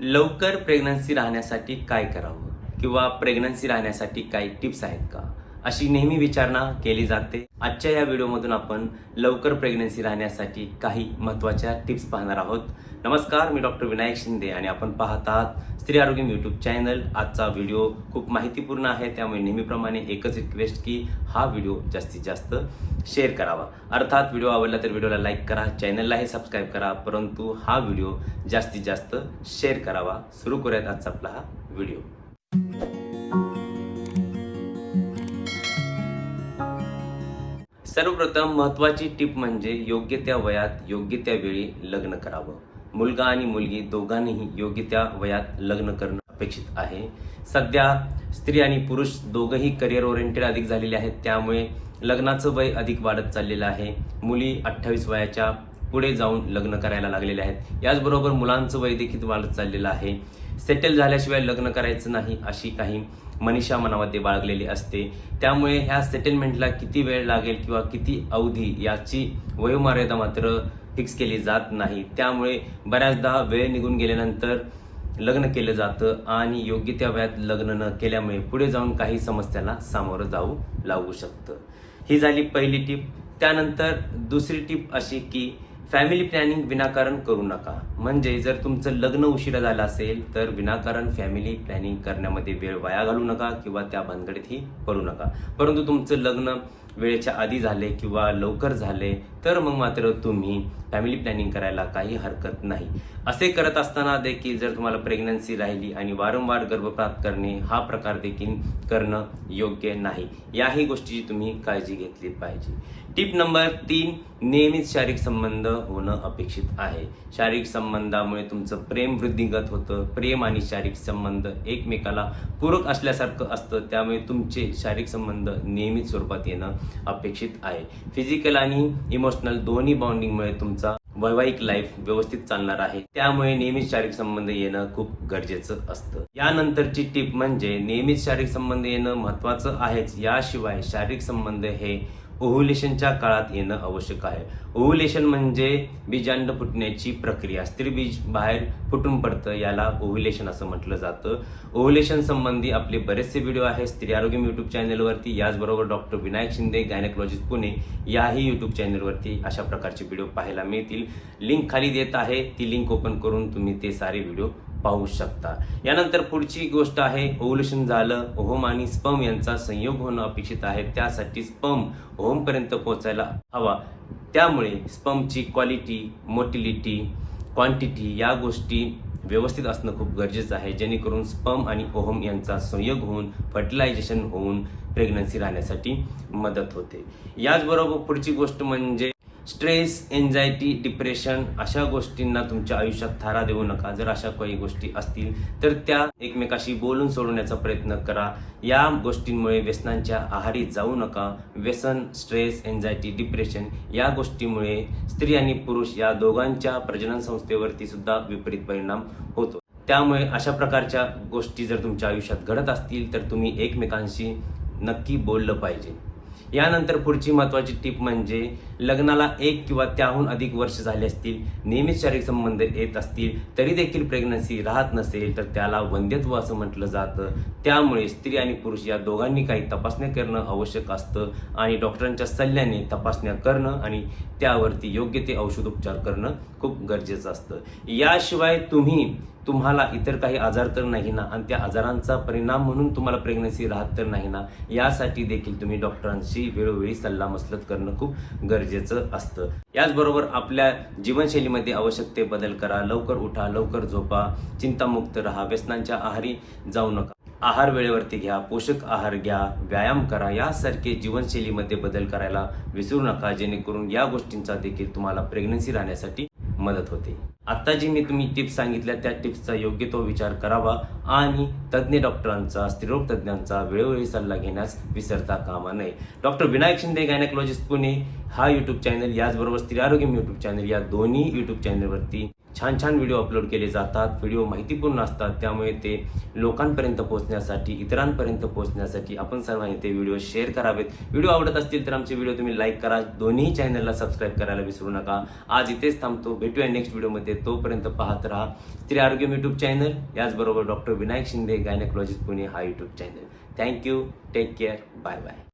लवकर प्रेग्नन्सी राहण्यासाठी काय करावं? किंवा प्रेग्नन्सी राहण्यासाठी काही टिप्स आहेत का? अशी नेहमी विचारणा केली जाते. आजच्या या व्हिडिओमधून आपण लवकर प्रेग्नन्सी राहण्यासाठी काही महत्त्वाच्या टिप्स पाहणार आहोत. नमस्कार मी डॉक्टर विनायक शिंदे आणि आपण पाहत आहात स्त्री आरोग्य यूट्यूब चॅनल आजचा व्हिडिओ खूप माहितीपूर्ण आहे त्यामुळे नेहमीप्रमाणे एकच रिक्वेस्ट की हा व्हिडिओ जास्तीत जास्त शेअर करावा. अर्थात व्हिडिओ आवडला तर व्हिडिओला लाईक करा चॅनललाही सबस्क्राईब करा परंतु हा व्हिडिओ जास्तीत जास्त शेअर करावा. सुरू करूयात आजचा आपला हा व्हिडिओ. सर्वप्रथम महत्त्वाची टिप म्हणजे योग्य त्या वयात योग्य त्या वेळी लग्न करावं. मुलगा आणि मुलगी दोघांनीही योग्य त्या वयात लग्न करणं अपेक्षित आहे. सध्या स्त्री आणि पुरुष दोघंही करिअर ओरिएंटेड अधिक झालेले आहेत. त्यामुळे लग्नाचं वय अधिक वाढत चाललेलं आहे. मुली अठ्ठावीस वयाच्या पुढे जाऊन लग्न करायला लागलेले आहेत. याचबरोबर मुलांचं वय देखील वाढत चाललेलं आहे. सेटल झाल्याशिवाय लग्न करायचं नाही अशी काही मनीषा मनामध्ये बाळगलेली असते. त्यामुळे ह्या सेटलमेंटला किती वेळ लागेल किंवा किती अवधी याची वयोमर्यादा मात्र फिक्स केली जात नाही. त्यामुळे बऱ्याचदा वेळ निघून गेल्यानंतर लग्न केलं जातं आणि योग्य त्या वयात लग्न न केल्यामुळे पुढे जाऊन काही समस्यांना सामोरं जाऊ लागू शकतं. ही झाली पहिली टीप त्यानंतर दुसरी टीप अशी की फॅमिली प्लॅनिंग विनाकारण करू नका. म्हणजे जर तुमचं लग्न उशिरा झालं असेल तर विनाकारण फॅमिली प्लॅनिंग करण्यामध्ये वेळ वाया घालू नका किंवा त्या भानगडीतही पडू नका. परंतु तुमचं लग्न वेळेच्या आधी झाले किंवा लवकर झाले तर मग मात्र तुम्ही फॅमिली प्लॅनिंग करायला काही हरकत नाही. असे करत असताना देखील जर तुम्हाला प्रेग्नन्सी राहिली आणि वारंवार गर्भपात करणे हा प्रकार देखील करणं योग्य नाही. याही गोष्टीची तुम्ही काळजी घेतली पाहिजे. टिप नंबर तीन नेहमीच शारीरिक संबंध होणं अपेक्षित आहे. शारीरिक संबंधामुळे तुमचं प्रेम वृद्धिगत होतं. प्रेम आणि शारीरिक संबंध एकमेकाला पूरक असल्यासारखं असतं. त्यामुळे तुमचे शारीरिक संबंध नियमित स्वरूपात येणं अपेक्षित आहे. फिजिकल आणि इमोशनल दोन्ही बॉन्डिंगमुळे तुमचा वैवाहिक लाईफ व्यवस्थित चालणार आहे. त्यामुळे नियमित शारीरिक संबंध येणं खूप गरजेचं असतं. यानंतरची टिप म्हणजे नियमित शारीरिक संबंध येणं महत्वाचं आहेच. याशिवाय शारीरिक संबंध हे ओव्हुलेशनच्या काळात येणं आवश्यक आहे. ओव्हुलेशन म्हणजे बीजांड फुटण्याची प्रक्रिया. स्त्रीबीज बाहेर फुटून पडतं याला ओव्हुलेशन असं म्हटलं जातं. ओव्हुलेशन संबंधी आपले बरेचसे व्हिडिओ आहेत. स्त्री आरोग्य यूट्यूब चॅनलवरती याचबरोबर डॉक्टर विनायक शिंदे गायनेकोलॉजिस्ट पुणे याही यूट्यूब चॅनलवरती अशा प्रकारचे व्हिडिओ पाहायला मिळतील. लिंक खाली देत आहे. ती लिंक ओपन करून तुम्ही ते सारे व्हिडिओ पाहू शकता. यानंतर पुढची गोष्ट आहे ओव्हुलेशन झालं ओहोम आणि स्पम यांचा संयोग होणं अपेक्षित आहे. त्यासाठी स्पम ओहोमपर्यंत पोहोचायला हवा. त्यामुळे स्पमची क्वालिटी मोटिलिटी क्वांटिटी या गोष्टी व्यवस्थित असणं खूप गरजेचं आहे. जेणेकरून स्पम आणि ओहम यांचा संयोग होऊन फर्टिलायझेशन होऊन प्रेग्नन्सी राहण्यासाठी मदत होते. याचबरोबर पुढची गोष्ट म्हणजे स्ट्रेस एन्झायटी डिप्रेशन अशा गोष्टींना तुमच्या आयुष्यात थारा देऊ नका. जर अशा काही गोष्टी असतील तर त्या एकमेकाशी बोलून सोडवण्याचा प्रयत्न करा. या गोष्टींमुळे व्यसनांच्या आहारी जाऊ नका. व्यसन स्ट्रेस एन्झायटी डिप्रेशन या गोष्टीमुळे स्त्री आणि पुरुष या दोघांच्या प्रजनन संस्थेवरती सुद्धा विपरीत परिणाम होतो. त्यामुळे अशा प्रकारच्या गोष्टी जर तुमच्या आयुष्यात घडत असतील तर तुम्ही एकमेकांशी नक्की बोललं पाहिजे. यानंतर पुढची महत्त्वाची टीप म्हणजे लग्नाला एक किंवा त्याहून अधिक वर्ष झाले असतील नियमित शारीरिक संबंध येत असतील तरी देखील प्रेग्नन्सी राहत नसेल तर त्याला वंध्यत्व असं म्हटलं जातं. त्यामुळे स्त्री आणि पुरुष या दोघांनी काही तपासण्या करणं आवश्यक असतं आणि डॉक्टरांच्या सल्ल्याने तपासण्या करणं आणि त्यावरती योग्य ते औषधोपचार करणं खूप गरजेचं असतं. याशिवाय तुम्ही तुम्हाला इतर काही आजार तर नाही ना आणि त्या आजारांचा परिणाम म्हणून तुम्हाला प्रेग्नन्सी राहत तर नाही ना यासाठी देखील तुम्ही डॉक्टरांशी वेळोवेळी सल्ला मसलत करणं खूप गरजेचं असतं. याचबरोबर आपल्या जीवनशैलीमध्ये आवश्यक ते बदल करा लवकर उठा लवकर झोपा चिंतामुक्त राहा व्यसनांच्या आहारी जाऊ नका. आहार वेळेवरती घ्या पोषक आहार घ्या व्यायाम करा यासारखे जीवनशैलीमध्ये बदल करायला विसरू नका जेणेकरून या गोष्टींचा देखील तुम्हाला प्रेग्नन्सी राहण्यासाठी मदत होते. आता जी मी तुम्ही टिप्स सांगितल्या त्या टिप्सचा योग्य तो विचार करावा आणि तज्ज्ञ डॉक्टरांचा स्त्रीरोग तज्ज्ञांचा वेळोवेळी सल्ला घेण्यास विसरता कामा नये. डॉक्टर विनायक शिंदे गायनेकोलॉजिस्ट पुणे हा यूट्यूब चॅनल याचबरोबर स्त्री आरोग्य युट्यूब चॅनल या दोन्ही यूट्यूब चॅनलवरती छान छान व्हिडिओ अपलोड केले जातात. व्हिडिओ माहितीपूर्ण असतात. त्यामुळे ते लोकांपर्यंत पोहोचण्यासाठी इतरांपर्यंत पोहोचण्यासाठी आपण सर्वांनी ते व्हिडिओ शेअर करावेत. व्हिडिओ आवडत असतील तर आमचे व्हिडिओ तुम्ही लाईक करा. दोन्ही चॅनलला सबस्क्राईब करायला विसरू नका. आज इथेच थांबतो. भेटूया नेक्स्ट व्हिडिओमध्ये. तोपर्यंत पाहत राहा. स्त्री आरोग्य यूट्यूब चॅनल. याचबरोबर डॉक्टर विनायक शिंदे गायनेकोलॉजिस्ट पुणे हा YouTube channel. Thank you take care bye bye